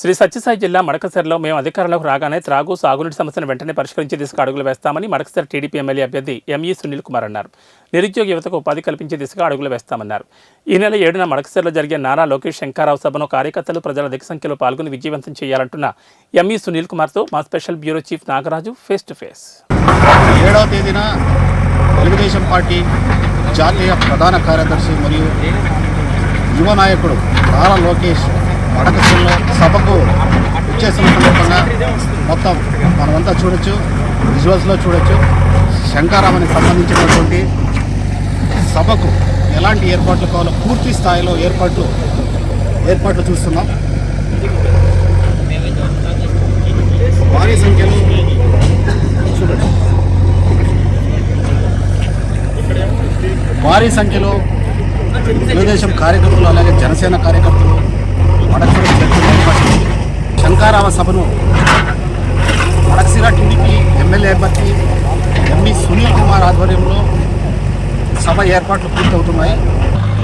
శ్రీ సత్యసాయి జిల్లా మడకసెరలో మేము అధికారంలోకి రాగానే త్రాగు సాగునీటి సమస్యను వెంటనే పరిష్కరించే దిశగా అడుగులు వేస్తామని మడకసెర టీడీపీ ఎమ్మెల్యే అభ్యర్థి ఎంఈ సునీల్ కుమార్ అన్నారు. నిరుద్యోగ యువతకు ఉపాధి కల్పించే దిశగా అడుగులు వేస్తామన్నారు. ఈ నెల ఏడున మడకసెరలో జరిగే నారా లోకేష్ శంకారావు సభను కార్యకర్తలు ప్రజల అధిక సంఖ్యలో పాల్గొని విజయవంతం చేయాలంటున్న ఎంఈ సునీల్ కుమార్తో మా special bureau chief Nagaraju face to face. ఏడవ తేదీన తెలుగుదేశం పార్టీ జాతీయ ప్రధాన కార్యదర్శి మరియు యువ నాయకుడు నారా లోకేష్ వడకశిల్లో సభకు వచ్చేసిన సందర్భంగా మొత్తం మనమంతా చూడొచ్చు విజువల్స్లో చూడొచ్చు. శంకారామానికి సంబంధించినటువంటి సభకు ఎలాంటి ఏర్పాట్లు కావాలో పూర్తి స్థాయిలో ఏర్పాట్లు ఏర్పాట్లు చూస్తున్నాం. భారీ సంఖ్యలో చూడండి. భారీ సంఖ్యలో తెలుగుదేశం కార్యకర్తలు అలాగే జనసేన కార్యకర్తలు వడకసిర చేరుకునే శంకారామ సభను వడకసిర టీడీపీ ఎమ్మెల్యే అభ్యర్థి ఎంఈ సునీల్ కుమార్ ఆధ్వర్యంలో సభ ఏర్పాట్లు పూర్తవుతున్నాయి.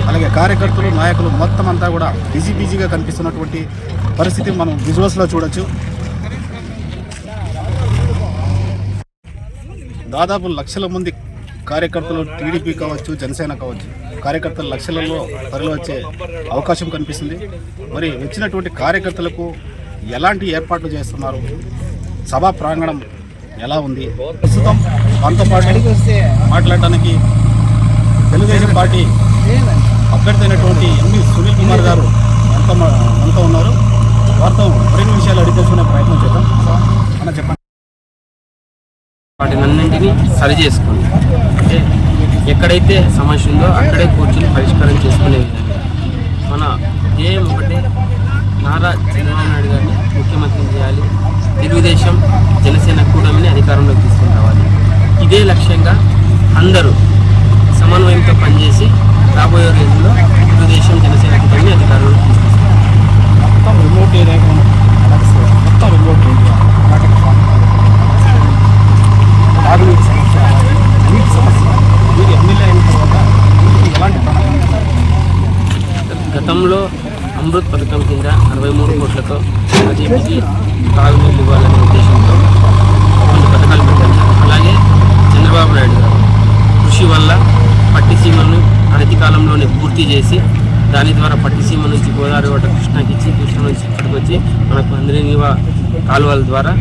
అలాగే కార్యకర్తలు నాయకులు మొత్తం అంతా కూడా బిజీ బిజీగా కనిపిస్తున్నటువంటి పరిస్థితి మనం విజువల్స్లో చూడొచ్చు. దాదాపు లక్షల మంది కార్యకర్తలు టీడీపీ కావచ్చు జనసేన కావచ్చు కార్యకర్తలు లక్షలలో త్వరలో వచ్చే అవకాశం కనిపిస్తుంది. మరి వచ్చినటువంటి కార్యకర్తలకు ఎలాంటి ఏర్పాట్లు చేస్తున్నారు? సభా ప్రాంగణం ఎలా ఉంది? ప్రస్తుతం మనతో పాటు మాట్లాడటానికి తెలుగుదేశం పార్టీ అభ్యర్థి అయినటువంటి ఎంవి సునీల్ కుమార్ గారు మనతో మా- మనతో ఉన్నారు. వారితో మరిన్ని విషయాలు అడిగి తెలుసుకునే ప్రయత్నం చేద్దాం. అన్న చెప్పండి. వాటినన్నింటినీ సరి చేసుకోండి ఎక్కడైతే సమస్య ఉందో అక్కడే కూర్చుని పరిష్కారం చేసుకునే విధంగా. మన ధ్యేయం ఒకటే. నారా చంద్రబాబు నాయుడు గారిని ముఖ్యమంత్రి చేయాలి. తెలుగుదేశం జనసేన కూటమిని అధికారంలోకి తీసుకుని రావాలి. ఇదే లక్ష్యంగా అందరూ సమన్వయంతో పనిచేసి రాబోయే రోజుల్లో తెలుగుదేశం జనసేన కూటమిని అధికారంలోకి తీసుకొస్తారు. ఇరవై మూడు కోట్లతో అదేమిటి తాగునీళ్ళు ఇవ్వాలనే ఉద్దేశంతో కొన్ని పథకాలు పెట్టారు. అలాగే చంద్రబాబు నాయుడు గారు కృషి వల్ల పట్టిసీమను అనతి కాలంలోనే పూర్తి చేసి దాని ద్వారా పట్టిసీమ నుంచి గోదావరి వాటర్ కృష్ణాకి ఇచ్చి కృష్ణ నుంచి ఇక్కడికి వచ్చి మనకు అందరినీవ కాలువల ద్వారా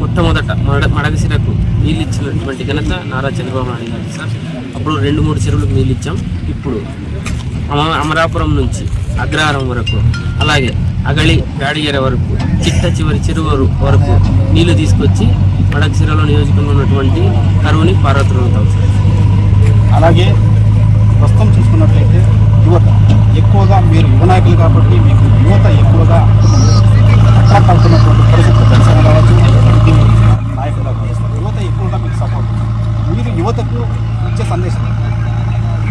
మొట్టమొదట మడ మడగసిరకు నీళ్ళు ఇచ్చినటువంటి ఘనత నారా చంద్రబాబు నాయుడు గారు సార్. అప్పుడు రెండు మూడు చెరువులకు నీళ్ళు ఇచ్చాం ఇప్పుడు అమ- అమరాపురం నుంచి అగ్రహారం వరకు అలాగే అగళి గాడిగెర వరకు చిట్ట చివరి చెరువు వరకు నీళ్ళు తీసుకొచ్చి మడకసిరలో నియోజకంలో ఉన్నటువంటి కరువుని పార్వతులుతాం సార్ అలాగే ప్రస్తుతం చూసుకున్నట్లయితే యువత ఎక్కువగా మీరు యువ నాయకులు కాబట్టి మీకు యువత ఎక్కువగా అట్రాక్ట్ అవుతున్నటువంటి పరిస్థితి దర్శనం కావచ్చు నాయకులు నాయకులుగా కావచ్చు యువత ఎక్కువగా మీకు సపోర్ట్ మీరు యువతకు ఇచ్చే సందేశం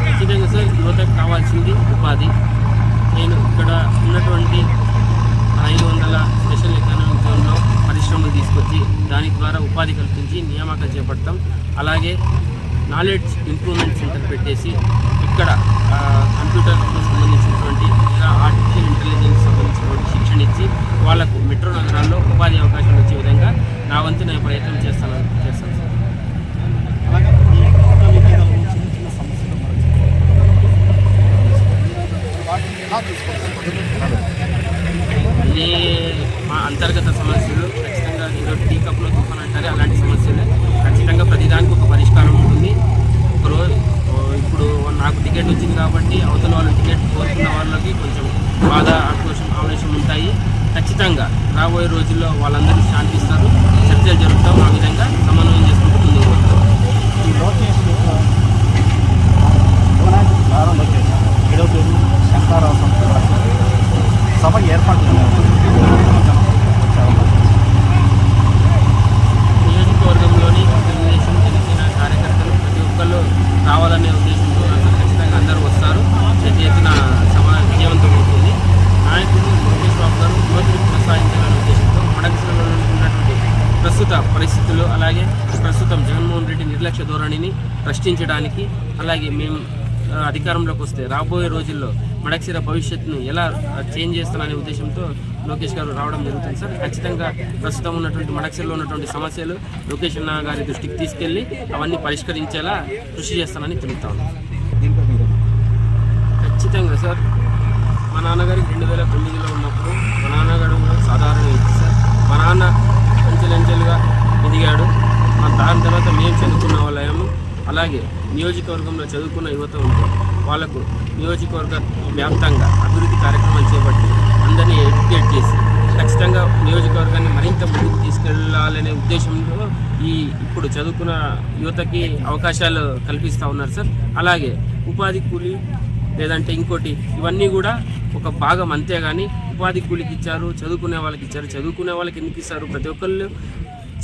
ఖచ్చితంగా సార్ యువతకు కావాల్సింది ఉపాధి నేను ఇక్కడ ఉన్నటువంటి ఐదు వందల స్పెషల్ ఎకనామిక్ జోన్లో పరిశ్రమలు తీసుకొచ్చి దాని ద్వారా కల్పించి నియామకం చేపడతాం. అలాగే నాలెడ్జ్ ఇంప్రూవ్మెంట్ సెంటర్ పెట్టేసి ఇక్కడ కంప్యూటర్కు సంబంధించినటువంటి లేదా ఆర్టిఫిషియల్ ఇంటెలిజెన్స్ సంబంధించినటువంటి శిక్షణ ఇచ్చి వాళ్ళకు మెట్రో నగరాల్లో ఉపాధి అవకాశాలు వచ్చే విధంగా నా వంతు నేను ప్రయత్నం చేస్తాను చేస్తాను సార్. ఇది మా అంతర్గత సమస్యలు ఖచ్చితంగా ఏదో టీ కప్లో తుఫాన్ సరే అలాంటి సమస్యలే ఖచ్చితంగా ప్రతిదానికి ఒక పరిష్కారం ఉంటుంది. ఒకరోజు ఇప్పుడు నాకు టికెట్ వచ్చింది కాబట్టి అవతల వాళ్ళు టికెట్ కోరుకున్న వాళ్ళకి కొంచెం బాధ ఆక్రోషం ఆవేశం ఉంటాయి. ఖచ్చితంగా రాబోయే రోజుల్లో వాళ్ళందరూ శాంతిస్తారు. చర్చలు జరుగుతాం ఆ విధంగా సమన్వయం చేసుకుంటూ ముందుకు పోతాం ఈ లోకేష్ యొక్క యువనాయకుడు నారా లోకేష్ ఏడవ తేదీ శంకారావు సంస్థ సభ ఏర్పాటు నియోజకవర్గంలోని తెలుగుదేశం జనసేన కార్యకర్తలు ప్రతి ఒక్కళ్ళు రావాలనే ఉద్దేశంతో అసలు ఖచ్చితంగా అందరూ వస్తారు పెద్ద ఎత్తున సభ విజయవంతం అవుతుంది నాయకుడు లోకేష్ బాబు గారు యువతిని ప్రోత్సహించాలనే ఉద్దేశంతో మడకసిలో ఉన్నటువంటి ప్రస్తుత పరిస్థితులు అలాగే ప్రస్తుతం జగన్మోహన్ రెడ్డి నిర్లక్ష్య ధోరణిని ప్రశ్నించడానికి అలాగే మేము అధికారంలోకి వస్తే రాబోయే రోజుల్లో మడక్సిర భవిష్యత్తును ఎలా చేంజ్ చేస్తాననే ఉద్దేశంతో లోకేష్ గారు రావడం జరుగుతుంది సార్. ఖచ్చితంగా ప్రస్తుతం ఉన్నటువంటి మడక్సిరలో ఉన్నటువంటి సమస్యలు లోకేష్ అన్న గారి దృష్టికి తీసుకెళ్ళి అవన్నీ పరిష్కరించేలా కృషి చేస్తానని తెలుపుతా ఖచ్చితంగా సార్. మా నాన్నగారికి రెండు వేల తొమ్మిదిలో ఉన్నప్పుడు మా నాన్నగారు కూడా సాధారణ వ్యక్తి సార్. మా నాన్న అంచెలంచెలుగా ఎదిగాడు. దాని తర్వాత మేము చదువుకున్న వాళ్ళము అలాగే నియోజకవర్గంలో చదువుకున్న యువత ఉంటే వాళ్ళకు నియోజకవర్గ వ్యాప్తంగా అభివృద్ధి కార్యక్రమాలు చేపట్టి అందరినీ ఎడ్యుకేట్ చేసి ఖచ్చితంగా నియోజకవర్గాన్ని మరింత ముందుకు తీసుకెళ్ళాలనే ఉద్దేశంలో ఈ ఇప్పుడు చదువుకున్న యువతకి అవకాశాలు కల్పిస్తూ ఉన్నారు సార్. అలాగే ఉపాధి కూలీ లేదంటే ఇంకోటి ఇవన్నీ కూడా ఒక భాగం అంతే కానీ ఉపాధి కూలికి ఇచ్చారు చదువుకునే వాళ్ళకి ఇచ్చారు. చదువుకునే వాళ్ళకి ఎందుకు ఇస్తారు? ప్రతి ఒక్కళ్ళు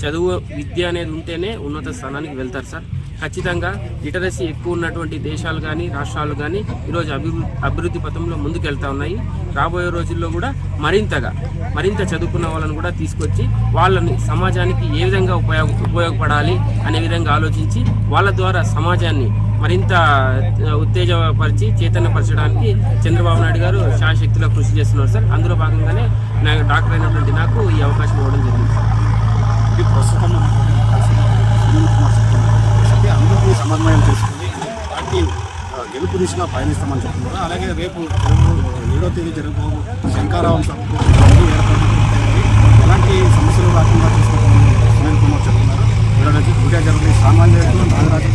చదువు విద్య అనేది ఉంటేనే ఉన్నత స్థానానికి వెళ్తారు సార్. ఖచ్చితంగా లిటరసీ ఎక్కువ ఉన్నటువంటి దేశాలు కానీ రాష్ట్రాలు కానీ ఈరోజు అభివృద్ధి అభివృద్ధి పథంలో ముందుకెళ్తా ఉన్నాయి. రాబోయే రోజుల్లో కూడా మరింతగా మరింత చదువుకున్న వాళ్ళని కూడా తీసుకొచ్చి వాళ్ళని సమాజానికి ఏ విధంగా ఉపయోగ ఉపయోగపడాలి అనే విధంగా ఆలోచించి వాళ్ళ ద్వారా సమాజాన్ని మరింత ఉత్తేజపరిచి చైతన్యపరచడానికి చంద్రబాబు నాయుడు గారు శాశక్తిలో కృషి చేస్తున్నారు సార్. అందులో భాగంగానే నాకు డాక్టర్ అయినటువంటి నాకు ఈ అవకాశం ఇవ్వడం జరిగింది సార్. ఇది ప్రస్తుతం అందరినీ సమన్వయం చేసుకుని పార్టీ గెలుపు దిశగా పయనిస్తామని చెప్తున్నారు. అలాగే రేపు ఏడో తేదీ జరుగు శంకారావం సభకు ఏర్పాటు ఎలాంటి సమస్యలు రాకుండా చూసుకుంటామని సునీల్ కుమార్ చెప్తున్నారు. ఈరోజు పూజా జరుగుతుంది సామాన్య నాగరాజు